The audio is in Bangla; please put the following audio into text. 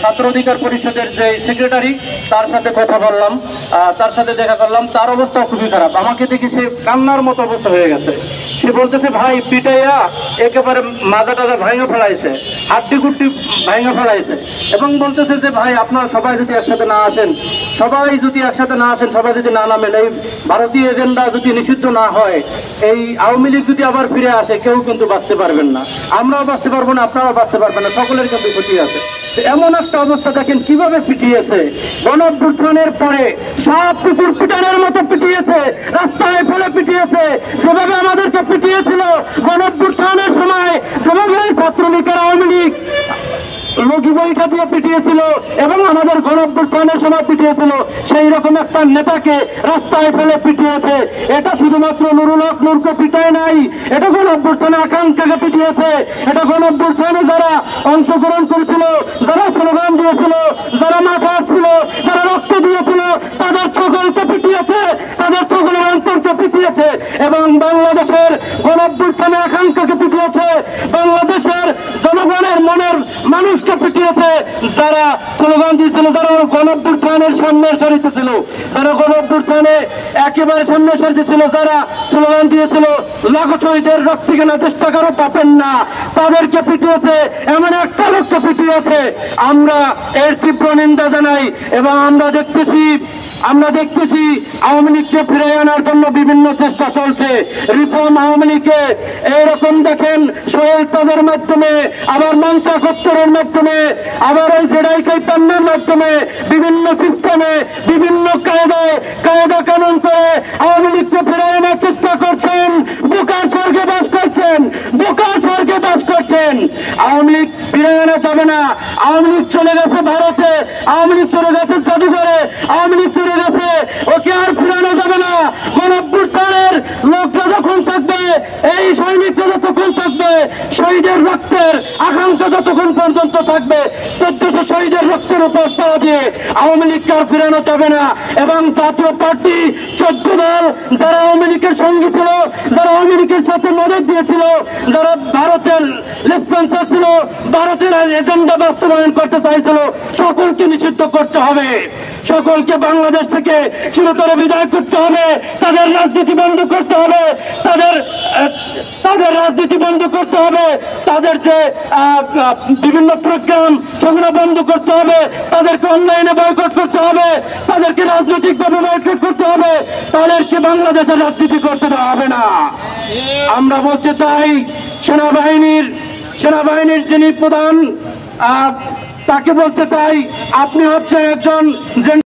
ছাত্র অধিকার পরিষদের যে সেক্রেটারি তার সাথে কথা বললাম। তার সাথে দেখা করলাম। তার অবস্থাও খুবই খারাপ। আমাকে দেখি সে কান্নার মতো অবস্থা হয়ে গেছে। সে বলতেছে, ভাই, পিটাইয়া একেবারে মাজা টাজা ভাঙে ফেলাইছে। হাড্ডি গুড্ডি ভাঙে ফেলাইছে। এবং বলতেছে যে, ভাই, আপনারা সবাই যদি একসাথে না আসেন, সবাই যদি একসাথে না আসেন, সবাই যদি না নামেন এই ভারতীয় এজেন্ডা যদি নিষিদ্ধ না হয়, এই আওয়ামী লীগ যদি আবার ফিরে আসে, কেউ কিন্তু বাঁচতে পারবেন না। আমরাও বাঁচতে পারব না, আপনারাও বাঁচতে পারবেন না, সকলের কিন্তু ক্ষতি আছে। এমন একটা অবস্থা দেখেন, কীভাবে পিটিয়েছে? গণঅভ্যুত্থানের পরে সব কুকুর পিটানোর মতো পিটিয়েছে, রাস্তায় ফেলে পিটিয়েছে। যেভাবে আমাদেরকে পিটিয়েছিল গণঅভ্যুত্থানের সময় যেভাবে ছাত্রলীগের আওয়ামী লীগ লগি বইটা দিয়ে পিটিয়েছিল এবং আমাদের গণঅভ্যুত্থানের সময় পিটিয়েছিল। সেই রকম একটা নেতাকে রাস্তায় ফেলে পিটিয়েছে। এটা শুধুমাত্র নুরুল হক নূরকে পিটায় নাই, এটা গণঅভ্যুত্থানে আকাঙ্ক্ষাকে পিটিয়েছে। এটা গণঅভ্যুত্থানে যারা অংশগ্রহণ করেছিল, যারা স্লোগান দিয়েছিল যারা মাঠে আসছিল যারা রক্ত দিয়েছিল তাদের সকলকে পিটিয়েছে তাদের সকলের পিছিয়েছে এবং বাংলাদেশের গণঅভ্যুত্থানে আকাঙ্ক্ষাকে পিছিয়েছে। বাংলাদেশের পিটিয়েছে, যারা স্লোগান দিয়েছিল, যারা গণঅভ্যুত্থানের সামনে সারিতে ছিল, যারা গণঅভ্যুত্থানে একেবারে সামনে সারিতে ছিল, যারা স্লোগান দিয়েছিল, লাখো শহীদের রক্ত কেনা চেষ্টা করো পাবেন না, তাদেরকে পিটিয়েছে, এমন একটা লোককে পিটিয়েছে। আমরা এর তীব্র নিন্দা জানাই এবং আমরা দেখতেছি আমরা দেখতেছি আওয়ামী লীগকে ফিরে আনার জন্য বিভিন্ন চেষ্টা চলছে। রিফর্ম আওয়ামী লীগকে এইরকম দেখেন, সোহেল তাদের মাধ্যমে, আবার মাংসা কত্তরের মাধ্যমে আবার ওই জেডাই কৈতান্যের মাধ্যমে বিভিন্ন সিস্টেমে, বিভিন্ন কায়দায়, কায়দা কানুন করে আওয়ামী লীগকে ফিরে আনার চেষ্টা করছেন। বোকার স্বর্গে বাস করছেন। বোকার স্বর্গে বাস করছেন। আওয়ামী লীগ ফিরে আনা যাবে না। আওয়ামী লীগ চলে গেছে ভারতে। আওয়ামী লীগ চলে গেছে জাদুঘরে। আওয়ামী লীগ চলে গেছে। ওকে আর ফিরানো যাবে না। গণঅভ্যুত্থানের লোকরা যখন থাকবে, এই সৈনিকরা যতক্ষণ থাকবে, শহীদের রক্তের আকাঙ্ক্ষা যতক্ষণ পর্যন্ত থাকবে? চোদ্দশো শহীদের রক্তের উপর পাওয়া দিয়ে আওয়ামী লীগকে আর ফিরানো যাবে না। এবং জাতীয় পার্টি চোদ্দ দল যারা আওয়ামী লীগের সঙ্গী ছিল, যারা আওয়ামী লীগের সাথে মদত দিয়েছিল, যারা ভারতের লেফটেন্সার ছিল, ভারতের এজেন্ডা বাস্তবায়ন করতে চাইছিল, সকলকে নিষিদ্ধ করতে হবে। সকলকে বাংলাদেশ থেকে চিরতরে বিদায় করতে হবে। তাদের রাজনীতি বন্ধ করতে হবে। তাদের তাদের রাজনীতি বন্ধ করতে হবে। তাদের যে বিভিন্ন প্রোগ্রাম সেগুলো বন্ধ করতে হবে, তাদেরকে অনলাইনে বয়কট করতে হবে, তাদেরকে রাজনৈতিকভাবে বয়কট করতে হবে তাদেরকে বাংলাদেশের রাজনীতি করতে দেওয়া হবে না। আমরা বলতে চাই, সেনাবাহিনীর সেনাবাহিনীর যিনি প্রধান তাকে বলতে চাই, আপনি হচ্ছেন একজন